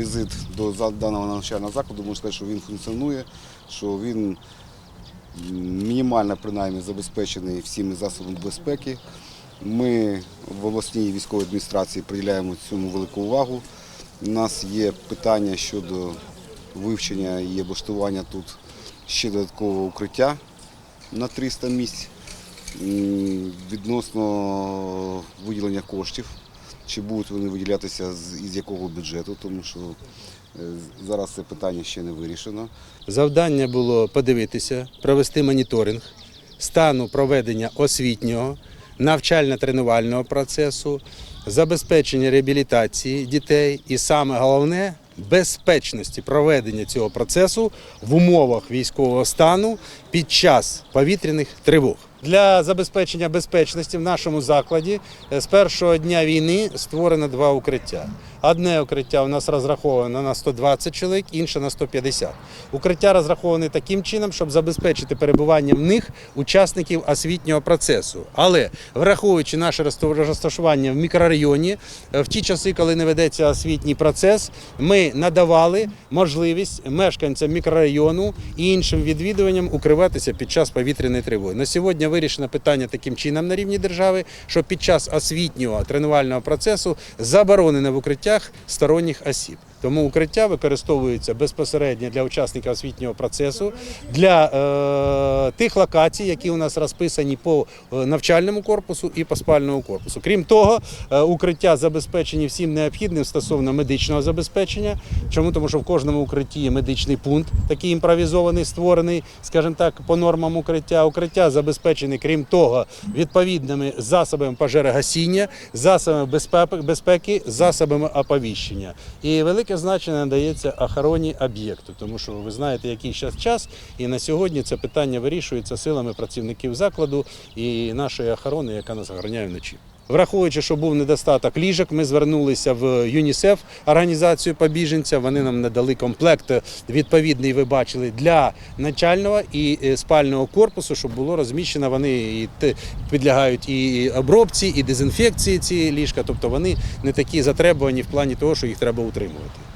візит до даного навчального закладу, можу сказати, що він функціонує, що він мінімально принаймні забезпечений всіми засобами безпеки. Ми в обласній військовій адміністрації приділяємо цьому велику увагу. У нас є питання щодо вивчення і облаштування тут ще додаткового укриття на 300 місць. Відносно виділення коштів, чи будуть вони виділятися з якого бюджету, тому що е, зараз це питання ще не вирішено. Завдання було подивитися, провести моніторинг стану проведення освітнього, навчально-тренувального процесу, забезпечення реабілітації дітей і саме головне безпечності проведення цього процесу в умовах військового стану під час повітряних тривог. Для забезпечення безпечності в нашому закладі е, з першого дня війни створено два укриття. Одне укриття у нас розраховане на 120 чоловік, інше на 150. Укриття розраховані таким чином, щоб забезпечити перебування в них учасників освітнього процесу. Але враховуючи наше розташування в мікрорайоні, е, в ті часи, коли не ведеться освітній процес, ми надавали можливість мешканцям мікрорайону і іншим відвідуванням укриватися під час повітряної тривоги. На сьогодні вирішено питання таким чином на рівні держави, що під час освітнього тренувального процесу заборонено в укриттях сторонніх осіб. Тому укриття використовується безпосередньо для учасників освітнього процесу, для е, тих локацій, які у нас розписані по е, навчальному корпусу і по спальному корпусу. Крім того, е, укриття забезпечені всім необхідним стосовно медичного забезпечення. Чому? Тому що в кожному укритті є медичний пункт, такий імпровізований, створений, скажімо так, по нормам укриття. Укриття забезпечені, крім того, відповідними засобами пожежогасіння, засобами безпеки, засобами оповіщення. І велике значення надається охороні об'єкту, тому що ви знаєте, який зараз час, і на сьогодні це питання вирішується силами працівників закладу і нашої охорони, яка нас охороняє вночі. Враховуючи, що був недостаток ліжок, ми звернулися в ЮНІСЕФ, організацію по біженцям. Вони нам надали комплект відповідний, ви бачили, для начального і е, спального корпусу, щоб було розміщено. Вони і підлягають і обробці, і дезінфекції ці ліжка. Тобто вони не такі затребувані в плані того, що їх треба утримувати.